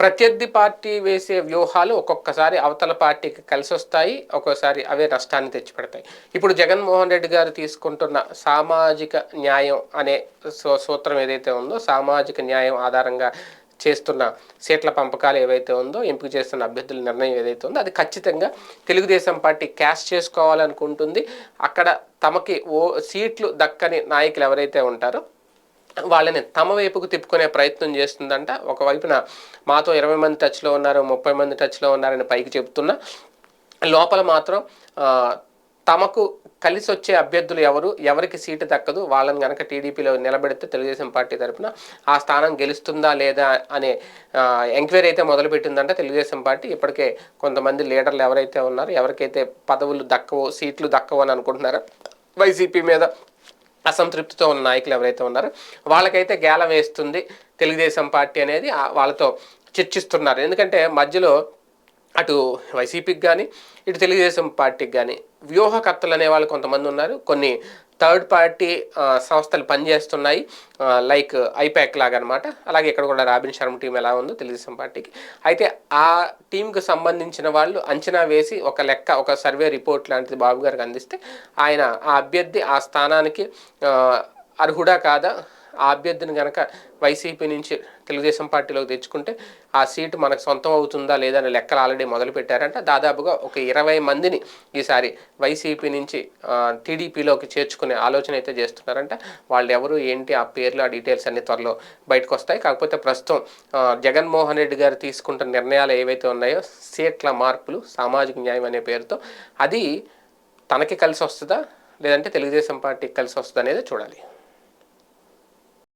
ప్రత్యర్థి పార్టీ వేసే వ్యూహాలు ఒక్కొక్కసారి అవతల పార్టీకి కలిసి వస్తాయి ఒక్కోసారి అవే నష్టాన్ని తెచ్చిపెడతాయి. ఇప్పుడు జగన్మోహన్ రెడ్డి గారు తీసుకుంటున్న సామాజిక న్యాయం అనే సూ- సూత్రం ఏదైతే ఉందో సామాజిక న్యాయం ఆధారంగా చేస్తున్న సీట్ల పంపకాలు ఏవైతే ఉందో ఎంపిక చేస్తున్న అభ్యర్థుల నిర్ణయం ఏదైతే ఉందో అది ఖచ్చితంగా తెలుగుదేశం పార్టీ క్యాష్ చేసుకోవాలనుకుంటుంది. అక్కడ తమకి ఓ సీట్లు దక్కని నాయకులు ఎవరైతే ఉంటారో వాళ్ళని తమ వైపుకు తిప్పుకునే ప్రయత్నం చేస్తుందంట. ఒకవైపున మాతో ఇరవై మంది టచ్లో ఉన్నారు ముప్పై మంది టచ్లో ఉన్నారని పైకి చెబుతున్నా. లోపల మాత్రం తమకు కలిసి వచ్చే అభ్యర్థులు ఎవరు ఎవరికి సీటు దక్కదు వాళ్ళని కనుక టీడీపీలో నిలబెడితే తెలుగుదేశం పార్టీ తరపున ఆ స్థానం గెలుస్తుందా లేదా అనే ఎంక్వైరీ అయితే మొదలుపెట్టిందంటే తెలుగుదేశం పార్టీ. ఇప్పటికే కొంతమంది లీడర్లు ఎవరైతే ఉన్నారో ఎవరికైతే పదవులు దక్కవో సీట్లు దక్కవో అని అనుకుంటున్నారో వైసీపీ మీద అసంతృప్తితో ఉన్న నాయకులు ఎవరైతే ఉన్నారో వాళ్ళకైతే గేల వేస్తుంది తెలుగుదేశం పార్టీ అనేది వాళ్ళతో చర్చిస్తున్నారు. ఎందుకంటే మధ్యలో అటు వైసీపీకి కానీ ఇటు తెలుగుదేశం పార్టీకి కానీ వ్యూహకర్తలు అనే వాళ్ళు కొంతమంది ఉన్నారు. కొన్ని థర్డ్ పార్టీ సంస్థలు పనిచేస్తున్నాయి. లైక్ ఐపాక్ లాగా అనమాట అలాగే ఇక్కడ కూడా రాబిన్ శర్మ టీం ఎలా ఉందో తెలుగుదేశం పార్టీకి. అయితే ఆ టీంకు సంబంధించిన వాళ్ళు అంచనా వేసి ఒక లెక్క ఒక సర్వే రిపోర్ట్ లాంటిది బాబు గారికి అందిస్తే ఆయన ఆ అభ్యర్థి ఆ స్థానానికి అర్హుడా కాదా? ఆ అభ్యర్థిని కనుక వైసీపీ నుంచి తెలుగుదేశం పార్టీలోకి తెచ్చుకుంటే ఆ సీటు మనకు సొంతం అవుతుందా లేదా అనే లెక్కలు ఆల్రెడీ మొదలు పెట్టారంట. దాదాపుగా ఒక ఇరవై మందిని ఈసారి వైసీపీ నుంచి టీడీపీలోకి చేర్చుకునే ఆలోచన అయితే చేస్తున్నారంట. వాళ్ళు ఎవరు ఏంటి ఆ పేర్లు ఆ డీటెయిల్స్ అన్ని త్వరలో బయటకు వస్తాయి కాకపోతే ప్రస్తుతం జగన్మోహన్ రెడ్డి గారు తీసుకుంటున్న నిర్ణయాలు ఏవైతే ఉన్నాయో సీట్ల మార్పులు సామాజిక న్యాయం అనే పేరుతో అది తనకి కలిసి వస్తుందా? లేదంటే తెలుగుదేశం పార్టీకి కలిసి వస్తుందా అనేది చూడాలి.